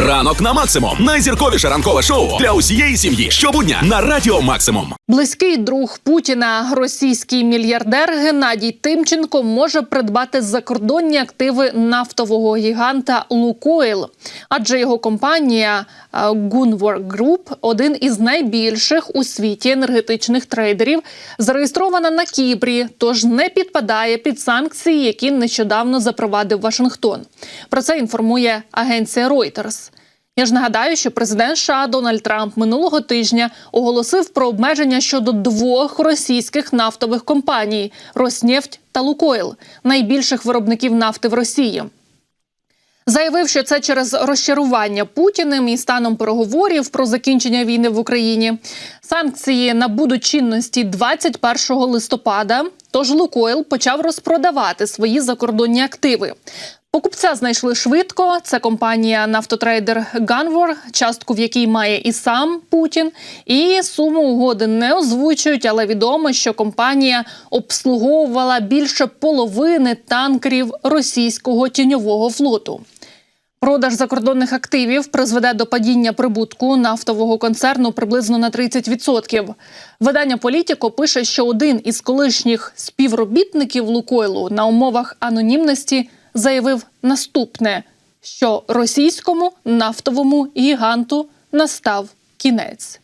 Ранок на максимум. Найзірковіше ранкове шоу для усієї сім'ї. Щобудня на радіо Максимум. Близький друг Путіна, російський мільярдер Геннадій Тимченко може придбати закордонні активи нафтового гіганта Лукойл, адже його компанія е, Gunvor Group – один із найбільших у світі енергетичних трейдерів, зареєстрована на Кіпрі, тож не підпадає під санкції, які нещодавно запровадив Вашингтон. Про це інформує агенція Reuters. Я ж нагадаю, що президент США Дональд Трамп минулого тижня оголосив про обмеження щодо двох російських нафтових компаній Роснефть та Лукойл, найбільших виробників нафти в Росії. Заявив, що це через розчарування Путіним і станом переговорів про закінчення війни в Україні. Санкції набудуть чинності 21 листопада. Тож Лукойл почав розпродавати свої закордонні активи. Покупця знайшли швидко. Це компанія нафтотрейдер Ганвор, частку в якій має і сам Путін. І суму угоди не озвучують, але відомо, що компанія обслуговувала більше половини танкерів російського тіньового флоту. Продаж закордонних активів призведе до падіння прибутку нафтового концерну приблизно на 30%. Видання Політіко пише, що один із колишніх співробітників Лукойлу на умовах анонімності заявив наступне: що російському нафтовому гіганту настав кінець.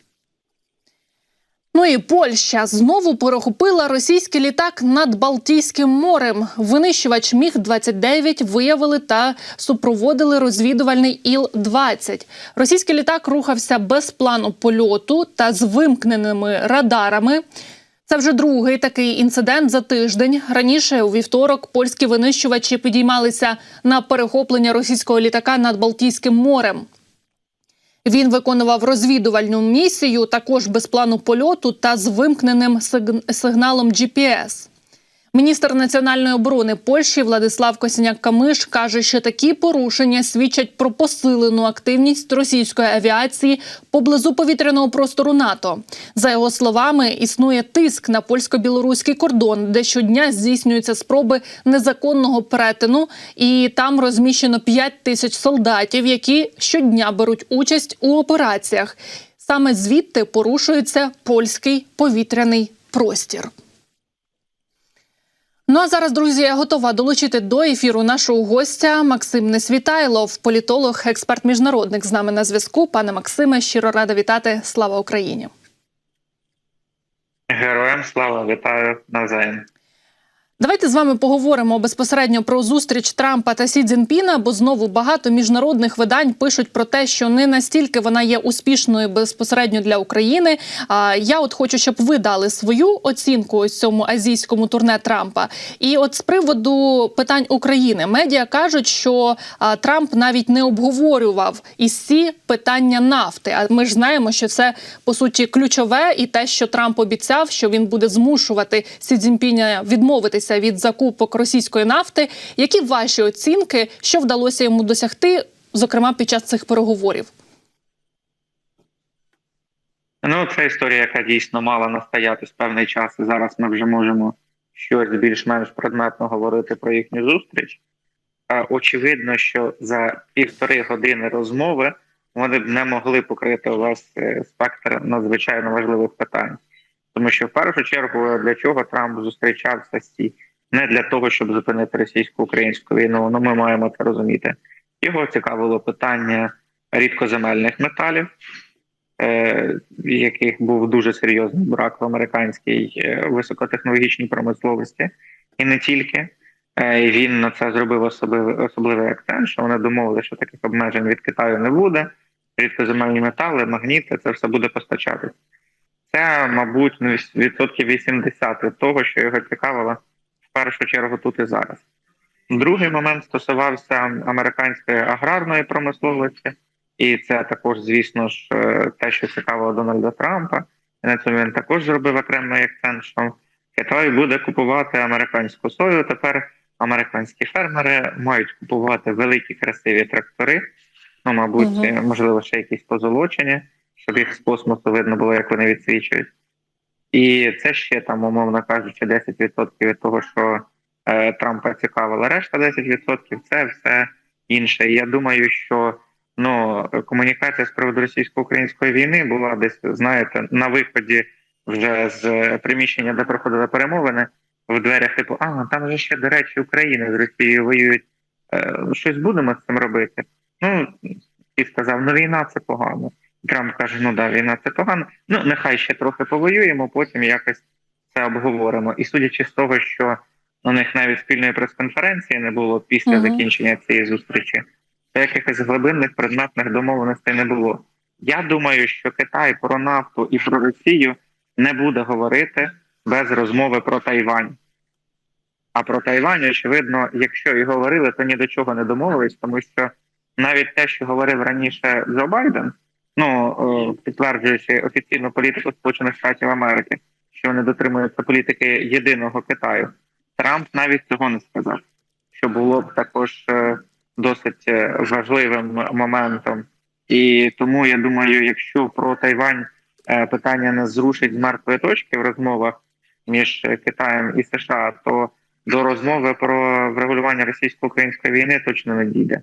Ну і Польща знову перехопила російський літак над Балтійським морем. Винищувач міг 29 виявили та супроводили розвідувальний іл 20 Російський літак рухався без плану польоту та з вимкненими радарами. Це вже другий такий інцидент за тиждень. Раніше у вівторок польські винищувачі підіймалися на перехоплення російського літака над Балтійським морем. Він виконував розвідувальну місію, також без плану польоту та з вимкненим сигналом GPS. Міністр національної оборони Польщі Владислав Косіняк-Камиш каже, що такі порушення свідчать про посилену активність російської авіації поблизу повітряного простору НАТО. За його словами, існує тиск на польсько-білоруський кордон, де щодня здійснюються спроби незаконного перетину, і там розміщено 5 тисяч солдатів, які щодня беруть участь у операціях. Саме звідти порушується польський повітряний простір. Ну а зараз, друзі, я готова долучити до ефіру нашого гостя Максим Несвітайлов, політолог, експерт міжнародник з нами на зв'язку. Пане Максиме, щиро рада вітати. Слава Україні. Героям слава вітаю навзаєм. Давайте з вами поговоримо безпосередньо про зустріч Трампа та Сі Цзінпіна, бо знову багато міжнародних видань пишуть про те, що не настільки вона є успішною безпосередньо для України. А я от хочу, щоб ви дали свою оцінку ось цьому азійському турне Трампа. І от з приводу питань України медіа кажуть, що Трамп навіть не обговорював із Сі питання нафти. А ми ж знаємо, що це по суті ключове, і те, що Трамп обіцяв, що він буде змушувати Сі Цзіньпіня відмовитися від закупок російської нафти. Які ваші оцінки, що вдалося йому досягти, зокрема під час цих переговорів? Ну, це історія, яка дійсно мала настояти з певний час. і Зараз ми вже можемо щось більш-менш предметно говорити про їхню зустріч. Очевидно, що за півтори години розмови вони б не могли покрити у вас е, спектр надзвичайно важливих питань. Тому що в першу чергу для чого Трамп зустрічався з ці не для того, щоб зупинити російсько-українську війну. Ну ми маємо це розуміти. Його цікавило питання рідкоземельних металів, е, яких був дуже серйозний брак в американській е, високотехнологічній промисловості, і не тільки. Е, він на це зробив особливий особливий акцент, що вони домовили, що таких обмежень від Китаю не буде. Рідкоземельні метали, магніти, це все буде постачатися. Це, мабуть, ну, відсотків 80 від того, що його цікавило в першу чергу тут і зараз. Другий момент стосувався американської аграрної промисловості, і це також, звісно ж, е, те, що цікавило Дональда Трампа. І на цьому він також зробив окремий акцент, що Китай буде купувати американську сою. Тепер американські фермери мають купувати великі красиві трактори. Ну, мабуть, uh можливо, ще якісь позолочені, щоб їх з космосу видно було, як вони відсвічують. І це ще там, умовно кажучи, 10% від того, що е, Трампа цікавила. Решта 10% це все інше. І я думаю, що Ну комунікація з приводу російсько-української війни була десь, знаєте, на виході вже з приміщення, де проходили перемовини, в дверях, типу, а там же ще, до речі, Україна з Росією воюють. Е, щось будемо з цим робити. Ну і сказав, ну війна це погано. Трамп каже: ну да, війна це погано. Ну нехай ще трохи повоюємо, потім якось це обговоримо. І судячи з того, що у них навіть спільної прес-конференції не було після Мгм. закінчення цієї зустрічі, то якихось глибинних предметних домовленостей не було. Я думаю, що Китай про нафту і про Росію не буде говорити без розмови про Тайвань. А про Тайвань, очевидно, якщо і говорили, то ні до чого не домовились, тому що навіть те, що говорив раніше Джо Байден, ну е, підтверджуючи офіційну політику Сполучених Штатів Америки, що вони дотримуються політики єдиного Китаю, Трамп навіть цього не сказав, що було б також е, досить е, важливим моментом. І тому я думаю, якщо про Тайвань питання не зрушить з мертвої точки в розмовах між Китаєм і США, то до розмови про врегулювання російсько-української війни точно не дійде.